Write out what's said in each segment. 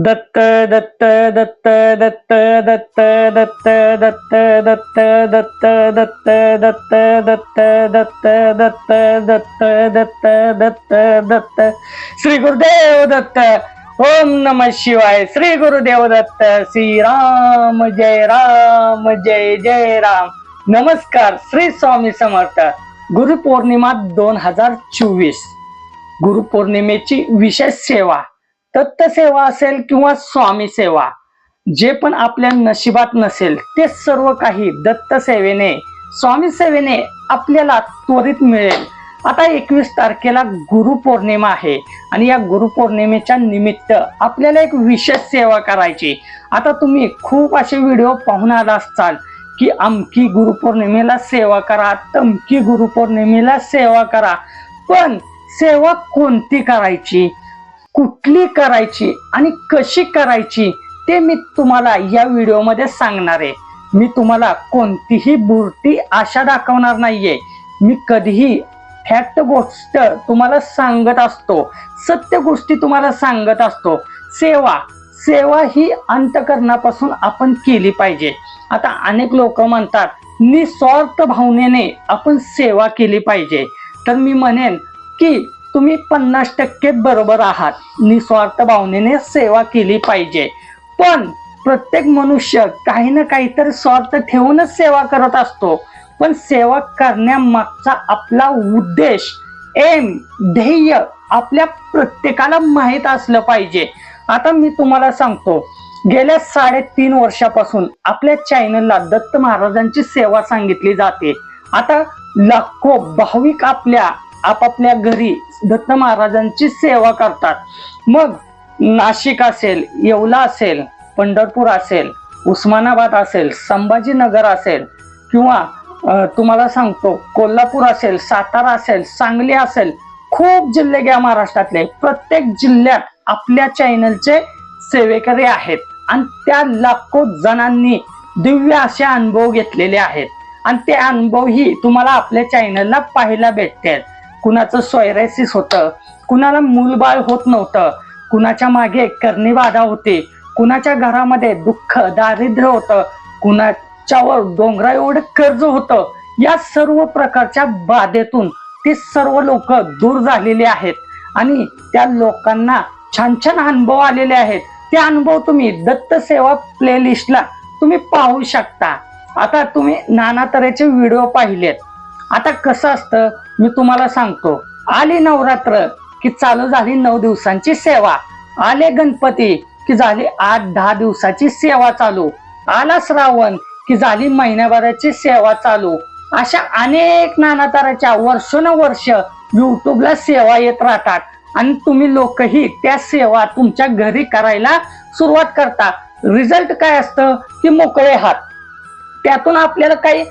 दत्त दत्त दत्त दत्त दत्त दत्त दत्त दत्त दत्त दत्त दत्त दत्त दत्त दत्त दत्त दत्त दत्त दत्त श्री गुरुदेव दत्त ओम नम शिवाय श्री गुरुदेव दत्त श्री राम जय राम जय जय राम नमस्कार श्री स्वामी समर्थ गुरुपौर्णिमा दोन हजार चोवीस गुरुपौर्णिमेची विशेष सेवा दत्त सेवा असेल किंवा स्वामी सेवा जे पण आपल्या नशिबात नसेल ते सर्व काही दत्त सेवेने स्वामी सेवेने आपल्याला त्वरित मिळेल. आता एकवीस तारखेला गुरुपौर्णिमा आहे आणि या गुरुपौर्णिमेच्या निमित्त आपल्याला एक विशेष सेवा करायची आता तुम्ही खूप असे व्हिडिओ पाहून आला असताल की अमकी गुरुपौर्णिमेला सेवा करा तमकी गुरुपौर्णिमेला सेवा करा पण सेवा कोणती करायची? कुठली करायची आणि कशी करायची ते मी तुम्हाला या व्हिडिओमध्ये सांगणार आहे. मी तुम्हाला कोणतीही बुरटी आशा दाखवणार नाहीये. मी कधीही फॅक्ट गोष्ट तुम्हाला सांगत असतो. सत्य गोष्टी तुम्हाला सांगत असतो. सेवा सेवा ही अंतकरणापासून आपण केली पाहिजे. आता अनेक लोक म्हणतात निस्वार्थ भावनेने आपण सेवा केली पाहिजे. तर मी म्हणेन की तुम्ही पन्नास टक्के बरोबर आहात. निस्वार्थ भावनेने सेवा केली पाहिजे. पण प्रत्येक मनुष्य काही ना काहीतरी स्वार्थ ठेवूनच सेवा करत असतो. पण सेवा करण्यामागचा आपला उद्देश एम ध्येय आपल्या प्रत्येकाला माहीत असलं पाहिजे. आता मी तुम्हाला सांगतो. गेल्या साडेतीन वर्षापासून आपल्या चॅनलला दत्त महाराजांची सेवा सांगितली जाते. आता लाखो भाविक आपल्या आपापल्या घरी दत्त महाराजांची सेवा करतात. मग नाशिक असेल येवला असेल पंढरपूर असेल उस्मानाबाद असेल संभाजीनगर असेल किंवा तुम्हाला सांगतो कोल्हापूर असेल सातारा असेल सांगली असेल खूप जिल्हे घ्या महाराष्ट्रातले. प्रत्येक जिल्ह्यात आपल्या चॅनलचे सेवेकरी आहेत. आणि त्या लाखो जणांनी दिव्य असे अनुभव घेतलेले आहेत. आणि ते अनुभवही तुम्हाला आपल्या चॅनलला पाहायला भेटतात. कुणाचं सोयरेसिस होतं कुणाला मूलबाळ होत नव्हतं कुणाच्या मागे करणी होती कुणाच्या घरामध्ये दुःख दारिद्र्य होतं कुणाच्यावर डोंगरा एवढं कर्ज होतं या सर्व प्रकारच्या बाधेतून ते सर्व लोक दूर झालेले आहेत. आणि त्या लोकांना छान छान अनुभव आलेले आहेत. ते अनुभव तुम्ही दत्त सेवा प्लेलिस्टला तुम्ही पाहू शकता. आता तुम्ही नाना तऱ्हेचे व्हिडिओ पाहिलेत. आता कसं असतं? मी तुम्हाला सांगतो. आली नवरात्र की चालू झाली नऊ दिवसांची सेवा. आले गणपती की झाली आठ दहा दिवसाची सेवा चालू. आला श्रावण की झाली महिन्याभराची सेवा चालू. अशा अनेक नाना तऱ्हेच्या वर्षोनवर्ष युट्यूबला सेवा येत राहतात. आणि तुम्ही लोकही त्या सेवा तुमच्या घरी करायला सुरुवात करता. रिझल्ट काय असतं? की मोकळे हात त्यातून आपल्याला काही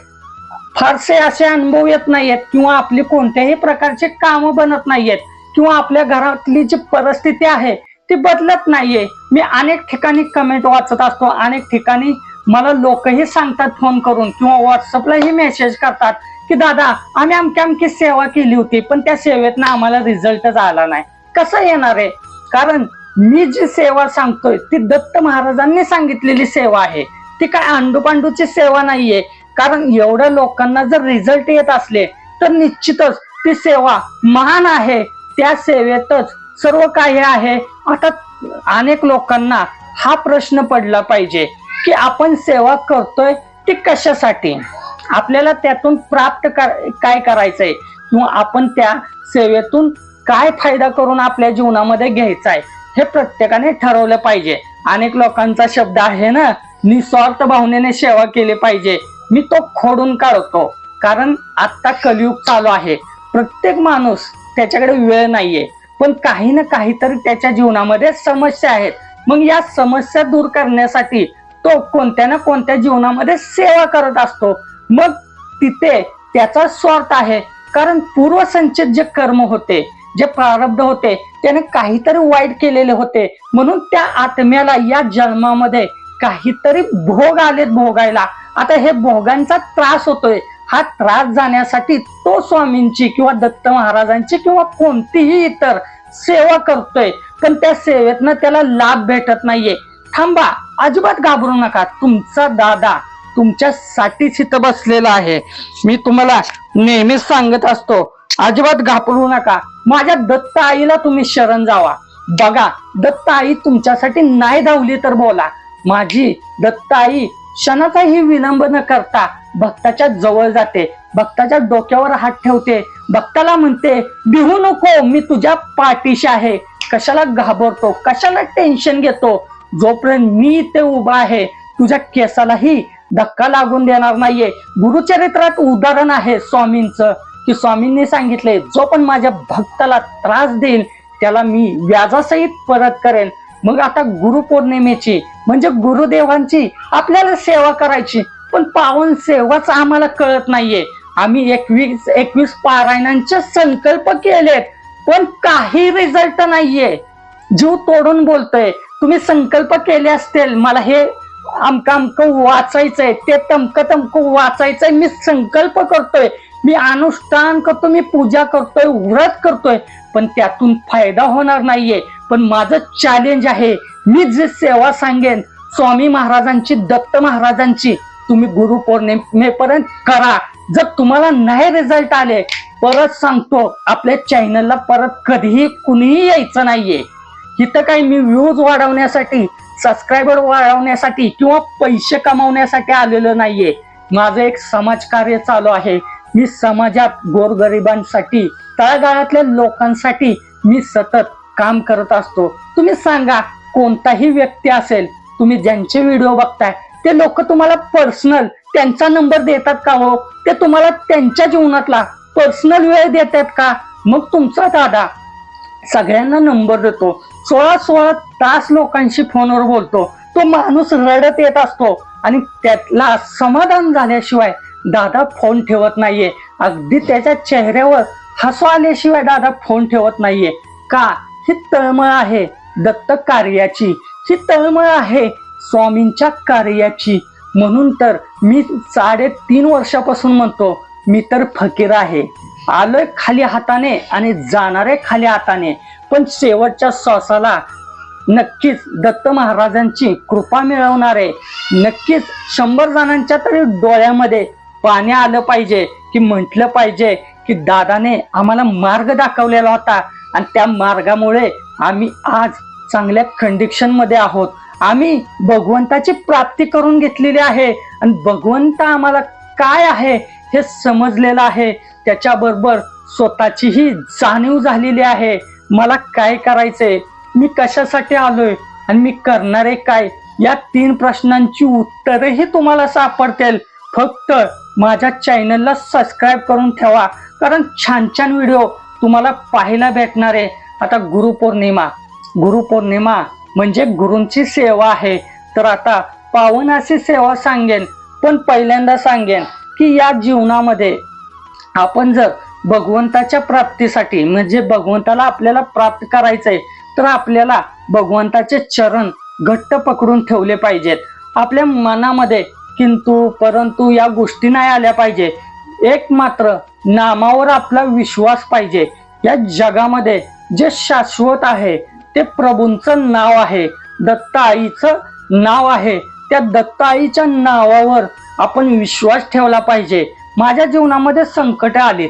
फारसे असे अनुभव येत नाहीयेत किंवा आपली कोणत्याही प्रकारचे काम बनत नाहीयेत किंवा आपल्या घरातली जी परिस्थिती आहे ती बदलत नाहीये. मी अनेक ठिकाणी कमेंट वाचत असतो. अनेक ठिकाणी मला लोकही सांगतात फोन करून किंवा व्हॉट्सअपलाही मेसेज करतात की दादा आम्ही अमक्या अमकी सेवा केली होती पण त्या सेवेतनं आम्हाला रिझल्टच आला नाही. कसं येणार आहे? कारण मी जी सेवा सांगतोय ती दत्त महाराजांनी सांगितलेली सेवा आहे. ती काय अंडूपांडूची सेवा नाहीये. कारण एवढ्या लोकांना जर रिझल्ट येत असले तर निश्चितच ती सेवा महान आहे. त्या सेवेतच सर्व काही आहे. आता अनेक लोकांना हा प्रश्न पडला पाहिजे की आपण सेवा करतोय ती कशासाठी? आपल्याला त्यातून प्राप्त कर- काय करायचंय? किंवा आपण त्या सेवेतून काय फायदा करून आपल्या जीवनामध्ये घ्यायचा आहे हे प्रत्येकाने ठरवलं पाहिजे. अनेक लोकांचा शब्द आहे ना निस्वार्थ भावनेने सेवा केली पाहिजे. मी तो खोडून काढतो. कारण आता कलियुग चालू आहे. प्रत्येक माणूस त्याच्याकडे वेळ नाहीये. पण काही ना काहीतरी त्याच्या जीवनामध्ये समस्या आहेत. मग या समस्या दूर करण्यासाठी तो कोणत्या ना कोणत्या जीवनामध्ये सेवा करत असतो. मग तिथे त्याचा स्वार्थ आहे. कारण पूर्वसंचित जे कर्म होते जे प्रारब्ध होते त्याने काहीतरी वाईट केलेले होते. म्हणून त्या आत्म्याला या जन्मामध्ये काहीतरी भोग आलेत भोगायला. आता हे भोगांचा त्रास होतोय. हा त्रास जाण्यासाठी तो स्वामींची किंवा दत्त महाराजांची किंवा कोणतीही इतर सेवा करतोय. पण त्या सेवेतनं त्याला लाभ भेटत नाहीये. थांबा अजिबात घाबरू नका. तुमचा दादा तुमच्यासाठीच इथं बसलेला आहे. मी तुम्हाला नेहमीच सांगत असतो अजिबात घाबरू नका. माझ्या दत्त आईला तुम्ही शरण जावा. बघा दत्त आई तुमच्यासाठी नाही धावली तर बोला. माझी दत्त आई क्षणाचाही विलंब न करता भक्ताच्या जवळ जाते भक्ताच्या डोक्यावर हात ठेवते भक्ताला म्हणते बिहू नको मी तुझ्या पाठीशी आहे. कशाला घाबरतो कशाला टेन्शन घेतो? जोपर्यंत मी इथे उभा आहे तुझ्या केसालाही धक्का लागून देणार नाहीये. गुरुचरित्रात उदाहरण आहे स्वामींचं की स्वामींनी सांगितले जो पण माझ्या भक्ताला त्रास देईल त्याला मी व्याजासहित परत करेन. मग आता गुरुपौर्णिमेची म्हणजे गुरुदेवांची आपल्याला सेवा करायची. पण पावन सेवाच आम्हाला कळत नाहीये. आम्ही एकवीस एकवीस पारायणांचे संकल्प केलेत पण काही रिझल्ट नाहीये. जीव तोडून बोलतोय. तुम्ही संकल्प केले असतील मला हे अमकं अमकं वाचायचंय ते तमकं तमकं वाचायचंय मी संकल्प करतोय. मी अनुष्ठान करतो मी पूजा करतोय व्रत करतोय पण त्यातून फायदा होणार नाहीये. पण माझं चॅलेंज आहे मी जे सेवा सांगेन स्वामी महाराजांची दत्त महाराजांची तुम्ही गुरुपौर्णिमेपर्यंत करा. जर तुम्हाला नाही रिझल्ट आले परत सांगतो आपल्या चॅनलला परत कधीही कुणीही यायचं नाहीये. इथं काही मी व्ह्यूज वाढवण्यासाठी सबस्क्रायबर वाढवण्यासाठी किंवा पैसे कमावण्यासाठी आलेलो नाहीये. माझं एक समाजकार्य चालू आहे. मी समाजात गोरगरिबांसाठी तळागाळातल्या लोकांसाठी मी सतत काम करत असतो. तुम्ही सांगा कोणताही व्यक्ती असेल तुम्ही ज्यांचे व्हिडिओ बघताय ते लोक तुम्हाला पर्सनल त्यांचा नंबर देतात का हो? ते तुम्हाला त्यांच्या जीवनातला पर्सनल वेळ देतात का? मग तुमचा दादा सगळ्यांना नंबर देतो. सोळा सोळा तास लोकांशी फोनवर बोलतो. तो माणूस रडत येत असतो आणि त्यातला समाधान झाल्याशिवाय दादा फोन ठेवत नाहीये. अगदी त्याच्या चेहऱ्यावर हसू आल्याशिवाय दादा फोन ठेवत नाहीये. का? ही तळमळ आहे. दत्त कार्याची ही तळमळ आहे स्वामींच्या कार्याची. म्हणून तर मी साडेतीन वर्षापासून म्हणतो मी तर फकीर आहे. आलोय खाली हाताने आणि जाणारे खाली हाताने. पण शेवटच्या श्वासाला नक्कीच दत्त महाराजांची कृपा मिळवणारे नक्कीच शंभर जणांच्या तरी डोळ्यामध्ये पाणी आलं पाहिजे की म्हटलं पाहिजे की दादाने आम्हाला मार्ग दाखवलेला होता. आणि त्या मार्गामुळे आम्ही आज चांगल्या कंडिक्शनमध्ये आहोत. आम्ही भगवंताची प्राप्ती करून घेतलेली आहे. आणि भगवंत आम्हाला काय आहे हे समजलेलं आहे. त्याच्याबरोबर स्वतःचीही जाणीव झालेली आहे. मला काय करायचंय? मी कशासाठी आलोय? आणि मी करणारे काय? या तीन प्रश्नांची उत्तरेही तुम्हाला सापडतील. फक्त माझ्या चॅनलला सबस्क्राईब करून ठेवा. कारण छान छान व्हिडिओ तुम्हाला पाहायला भेटणार आहे. आता गुरुपौर्णिमा. गुरुपौर्णिमा म्हणजे गुरूंची सेवा आहे. तर आता पावनाची अशी सेवा सांगेन पण पहिल्यांदा सांगेन की या जीवनामध्ये आपण जर भगवंताच्या प्राप्तीसाठी म्हणजे भगवंताला आपल्याला प्राप्त करायचंय तर आपल्याला भगवंताचे चरण घट्ट पकडून ठेवले पाहिजेत. आपल्या मनामध्ये किंतु परंतु या गोष्टी नाही आल्या पाहिजे. एक मात्र नामावर आपला विश्वास पाहिजे. या जगामध्ये जे शाश्वत आहे ते प्रभूंचं नाव आहे. दत्त आईचं नाव आहे. त्या दत्त आईच्या नावावर आपण विश्वास ठेवला पाहिजे. माझ्या जीवनामध्ये संकट आलीत.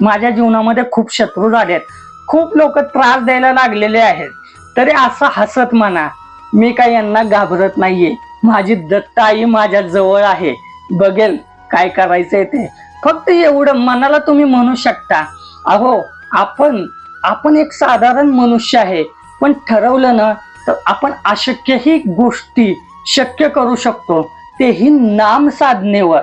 माझ्या जीवनामध्ये खूप शत्रू झालेत. खूप लोक त्रास द्यायला लागलेले आहेत. तरी असं हसत म्हणा. मी काय यांना घाबरत नाहीये. माझी दत्त आई माझ्या जवळ आहे. बघेल काय करायचंय ते. फक्त एवढं मनाला तुम्ही म्हणू शकता. अहो आपण आपण एक साधारण मनुष्य आहे. पण ठरवलं ना तर आपण अशक्यही गोष्टी शक्य करू शकतो. तेही नाम साधनेवर.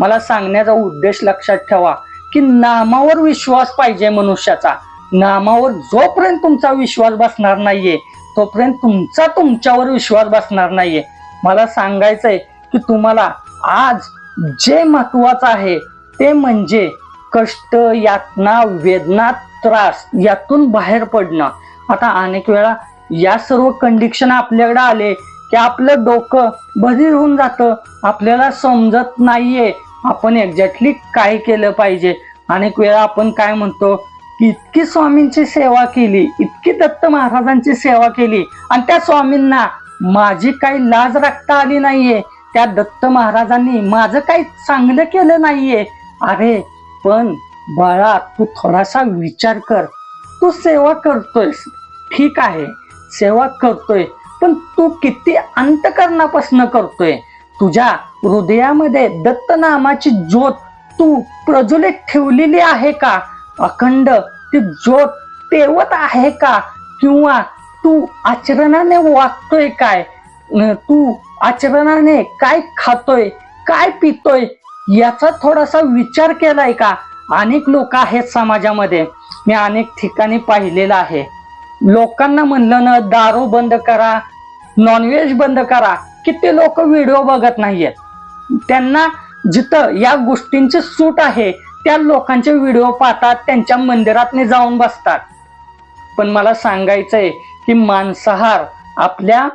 मला सांगण्याचा उद्देश लक्षात ठेवा की नामावर विश्वास पाहिजे मनुष्याचा. नामावर जोपर्यंत तुमचा विश्वास बसणार नाहीये तोपर्यंत तुमचा तुमच्यावर विश्वास बसणार नाहीये. मला सांगायचंय की तुम्हाला आज जे महत्वाचं आहे ते म्हणजे कष्ट यातना वेदना त्रास यातून बाहेर पडणं. आता अनेक वेळा या सर्व कंडिशन आपल्याकडे आले की आपलं डोकं बधीर होऊन जातं. आपल्याला समजत नाहीये. आपण एक्झॅक्टली काय केलं पाहिजे? अनेक वेळा आपण काय म्हणतो इतकी स्वामींची सेवा केली इतकी दत्त महाराजांची सेवा केली आणि त्या स्वामींना माझी काही लाज राखता आली नाहीये. त्या दत्त महाराजांनी माझं काही चांगलं केलं नाहीये. अरे पण बाळा तू थोडासा विचार कर. तू सेवा करतोयस. ठीक आहे सेवा करतोय पण तू किती अंतकरणापासून करतोय? तुझ्या हृदयामध्ये दत्त नामाची ज्योत तू प्रज्वलित ठेवलेली आहे का? अखंड ती ज्योत तेवत आहे का? किंवा तू आचरणाने वागतोय काय? तू आचरणाने काय खातोय काय पितोय याचा थोडासा विचार केलाय का? अनेक लोक आहेत समाजामध्ये. मी अनेक ठिकाणी पाहिलेलं आहे. लोकांना म्हणलं ना दारू बंद करा नॉनव्हेज बंद करा. किती लोक व्हिडिओ बघत नाहीयेत. त्यांना जिथं या गोष्टींची सूट आहे त्या लोकांचे व्हिडिओ पाहतात त्यांच्या मंदिरात जाऊन बसतात. पण मला सांगायचंय की मांसाहार आपल्या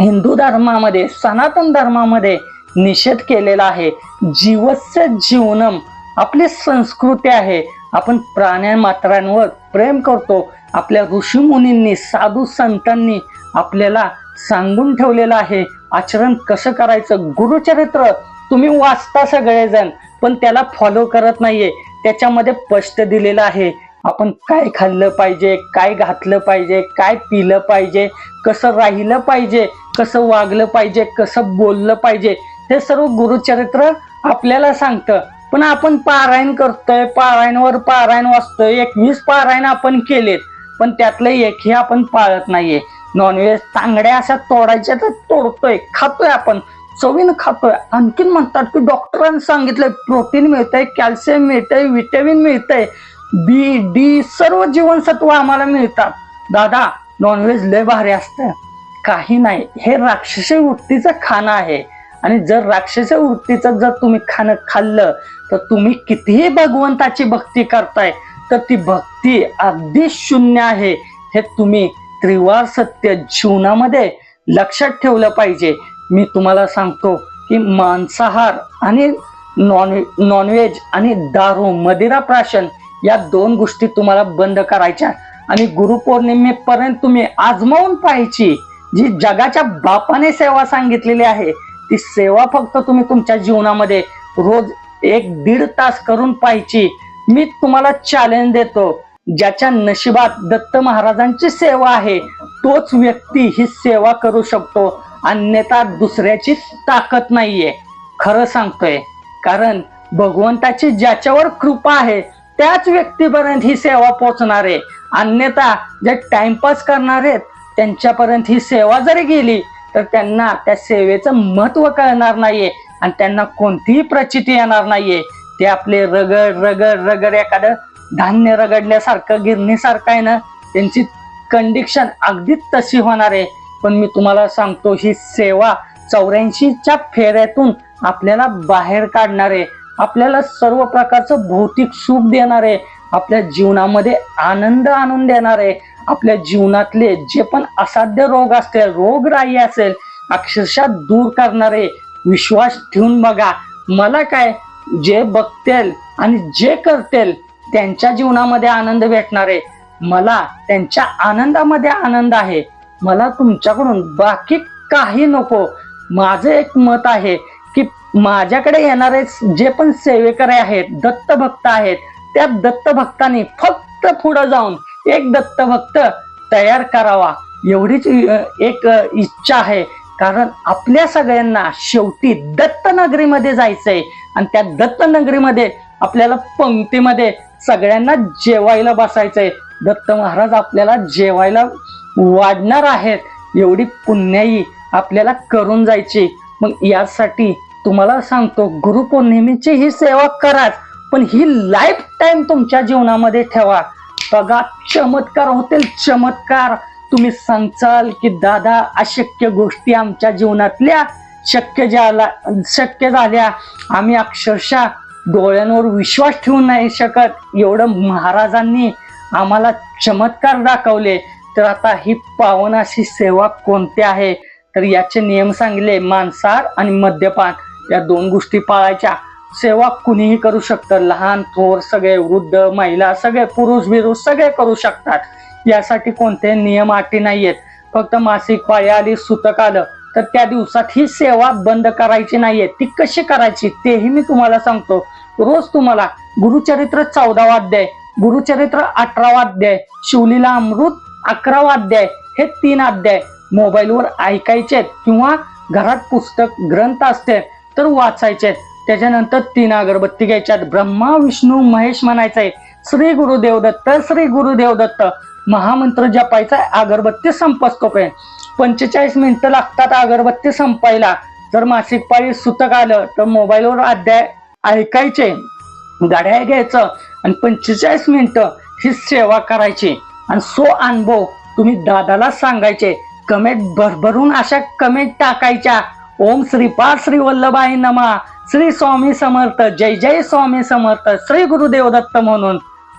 हिंदू धर्मामध्ये सनातन धर्मामध्ये निषेध केलेला आहे. जीवस्य जीवनम आपली संस्कृती आहे. आपण प्राण्यांमात्रांवर प्रेम करतो आपल्या ऋषीमुनींनी साधू संतांनी आपल्याला सांगून ठेवलेलं आहे आचरण कसं करायचं? गुरुचरित्र तुम्ही वाचता सगळेजण पण त्याला फॉलो करत नाहीये. त्याच्यामध्ये स्पष्ट दिलेलं आहे आपण काय खाल्लं पाहिजे काय घातलं पाहिजे काय पिलं पाहिजे कसं राहिलं पाहिजे कसं वागलं पाहिजे कसं बोललं पाहिजे हे सर्व गुरुचरित्र आपल्याला सांगतं. पण आपण पारायण करतोय पारायणवर पारायण वाचतोय एकवीस पारायण आपण केलेत. पण त्यातलं एक हे आपण पाळत नाहीये. नॉनव्हेज तांगड्या अशा तोडायच्या तर तोडतोय खातोय आपण चवीनं खातोय. आणखीन म्हणतात की डॉक्टरांनी सांगितलंय प्रोटीन मिळतंय कॅल्शियम मिळतंय विटॅमिन मिळतंय. बी डी सर्व जीवनसत्व आम्हाला मिळतात. दादा नॉनव्हेज लय भारी असतं. काही नाही हे राक्षसी वृत्तीचं खाणं आहे. आणि जर राक्षसी वृत्तीचं जर तुम्ही खाणं खाल्लं तर तुम्ही कितीही भगवंताची भक्ती करताय तर ती भक्ती अगदी शून्य आहे. हे तुम्ही त्रिवार सत्य जीवनामध्ये लक्षात ठेवलं पाहिजे. मी तुम्हाला सांगतो की मांसाहार आणि नॉन नॉनव्हेज आणि दारू मदिरा प्राशन या दोन गोष्टी तुम्हाला बंद करायच्या. आणि गुरुपौर्णिमेपर्यंत तुम्ही आजमावून पाहायची जी जगाच्या बापाने सेवा सांगितलेली आहे ती सेवा फक्त तुम्ही तुमच्या जीवनामध्ये रोज एक दीड तास करून पाहायची. मी तुम्हाला चॅलेंज देतो. ज्याच्या नशिबात दत्त महाराजांची सेवा आहे तोच व्यक्ती ही सेवा करू शकतो. अन्यथा दुसऱ्याची ताकद नाहीये. खरं सांगतोय. कारण भगवंताची ज्याच्यावर कृपा आहे त्याच व्यक्तीपर्यंत ही सेवा पोहोचणार आहे. अन्यथा जे टाइमपास करणार आहेत त्यांच्यापर्यंत ही सेवा जरी गेली तर त्यांना त्या सेवेचं महत्त्व कळणार नाहीये. आणि त्यांना कोणतीही प्रचिती येणार नाहीये. ते आपले रगड रगड रगड एखादं धान्य रगडल्यासारखं गिरणीसारखं आहे ना त्यांची कंडिक्शन अगदीच तशी होणार आहे. पण मी तुम्हाला सांगतो ही सेवा चौऱ्याऐंशीच्या फेऱ्यातून आपल्याला बाहेर काढणार आहे. आपल्याला सर्व प्रकारचं भौतिक सुख देणार आहे. आपल्या जीवनामध्ये आनंद आणून देणार आहे. आपल्या जीवनातले जे पण असाध्य रोग असतील रोगराई असेल अक्षरशः दूर करणारे विश्वास ठेवून बघा. मला काय जे बघतील आणि जे करतील त्यांच्या जीवनामध्ये आनंद भेटणार. आहे मला त्यांच्या आनंदामध्ये आनंद आहे. मला तुमच्याकडून बाकी काही नको. माझं एक मत आहे की माझ्याकडे येणारे जे पण सेवेकरे आहेत दत्तभक्त आहेत त्या दत्त भक्तांनी फक्त पुढे जाऊन एक दत्तभक्त तयार करावा. एवढीच एक इच्छा आहे. कारण आपल्या सगळ्यांना शेवटी दत्तनगरीमध्ये जायचंय. आणि त्या दत्तनगरीमध्ये आपल्याला पंक्तीमध्ये सगळ्यांना जेवायला बसायचंय. दत्त महाराज आपल्याला जेवायला वाढणार आहेत. एवढी पुण्याई आपल्याला करून जायची. मग यासाठी तुम्हाला सांगतो गुरुपौर्णिमेची ही सेवा कराच. पण ही लाईफ टाईम तुमच्या जीवनामध्ये ठेवा. बघा चमत्कार होतील चमत्कार. तुम्ही सांगचाल की दादा अशक्य गोष्टी आमच्या जीवनातल्या शक्य झाला शक्य झाल्या. आम्ही अक्षरशः डोळ्यांवर विश्वास ठेवू नाही शकत. एवढं महाराजांनी आम्हाला चमत्कार दाखवले. तर आता ही पावनाशी सेवा कोणती आहे? तर याचे नियम सांगितले मांसाहार आणि मद्यपान. या दोन गोष्टी पाळायच्या. सेवा कुणीही करू शकतं. लहान थोर सगळे वृद्ध महिला सगळे पुरुष बिरुष सगळे करू शकतात. यासाठी कोणते नियम अटी नाहीयेत. फक्त मासिक पाळी आली सुतक आलं तर त्या दिवसात ही सेवा बंद करायची नाहीये ती कशी करायची तेही मी तुम्हाला सांगतो. रोज तुम्हाला गुरुचरित्र चौदावा अध्याय गुरुचरित्र अठरावा अध्याय शिवलीला अमृत अकरावा अध्याय हे तीन अध्याय मोबाईलवर ऐकायचे किंवा घरात पुस्तक ग्रंथ असते तर वाचायचे त्याच्यानंतर तीन अगरबत्ती घ्यायच्यात. ब्रह्मा विष्णू महेश म्हणायचंय. श्री गुरुदेव दत्त श्री गुरुदेव दत्त. महामंत्र जपायचा अगरबत्ती संपस्तोपर्यंत पंचेचाळीस मिनिटं लागतात अगरबत्ती संपायला. जर मासिक पाळी सुतक आलं तर मोबाईलवर अध्याय ऐकायचे. गाड्या घ्यायचं आणि पंचेचाळीस मिनिटं ही सेवा करायची. आणि सो अनुभव तुम्ही दादाला सांगायचे. कमेंट भरभरून अशा कमेंट टाकायच्या. ओम श्रीपाद श्री वल्लभाई नमा. श्री स्वामी समर्थ. जय जय स्वामी समर्थ. श्री गुरुदेव दत्त म्हणून.